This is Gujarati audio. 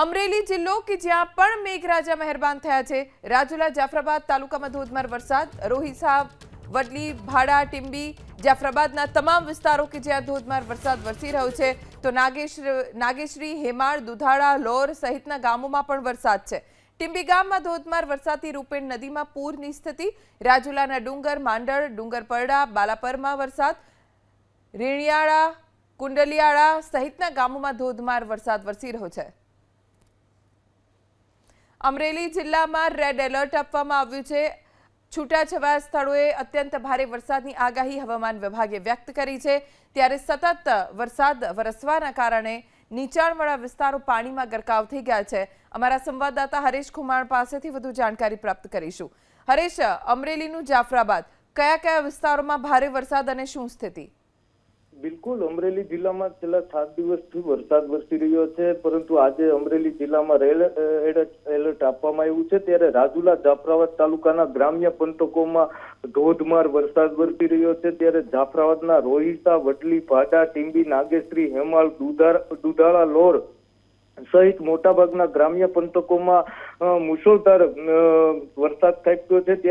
અમરેલી જિલ્લો કે જ્યાં પણ મેઘરાજા મહેરબાન થયા છે. રાજુલા, જાફરાબાદ તાલુકામાં ધોધમાર વરસાદ. રોહિસા વડલી, ભાડા, ટીંબી, જાફરાબાદના તમામ વિસ્તારો કે જ્યાં ધોધમાર વરસાદ વરસી રહ્યો છે. તો નાગેશ, નાગેશ્રી, હેમાળ, દુધાળા, લોર સહિતના ગામોમાં પણ વરસાદ છે. ટીંબી ગામમાં ધોધમાર વરસાદથી રૂપેણ નદીમાં પૂરની સ્થિતિ. રાજુલાના ડુંગર, માંડળ, ડુંગરપરડા, બાલાપરમાં વરસાદ. રેણિયાળા, કુંડલિયાળા સહિતના ગામોમાં ધોધમાર વરસાદ વરસી રહ્યો છે. અમરેલી જિલ્લામાં રેડ એલર્ટ આપવામાં આવ્યું છે. છૂટાછવાયા સ્થળોએ અત્યંત ભારે વરસાદની આગાહી હવામાન વિભાગે વ્યક્ત કરી છે. ત્યારે સતત વરસાદ વરસવાના કારણે નીચાણવાળા વિસ્તારો પાણીમાં ગરકાવ થઈ ગયા છે. અમારા સંવાદદાતા હરેશ કુમાર પાસેથી વધુ જાણકારી પ્રાપ્ત કરીશું. હરેશ, અમરેલીનું જાફરાબાદ, કયા કયા વિસ્તારોમાં ભારે વરસાદ અને શું સ્થિતિ? બિલકુલ, અમરેલી જિલ્લામાં છેલ્લા સાત દિવસથી વરસાદ વરસી રહ્યો છે, પરંતુ આજે અમરેલી જિલ્લામાં રેડ એલર્ટ આપવામાં આવ્યું છે. ત્યારે રાજુલા જાફરાબાદ તાલુકાના ગ્રામ્ય પંથકોમાં ધોધમાર વરસાદ વરસી રહ્યો છે. ત્યારે જાફરાબાદના રોહિસા, વડલી, ભાડા, ટીંબી, નાગેશ્રી દુધાર, દુધાળા, લોર સહિત મોટાભાગના ગ્રામ્ય પંથકોમાં મુશળધાર વરસાદ ખાબક્યો છે.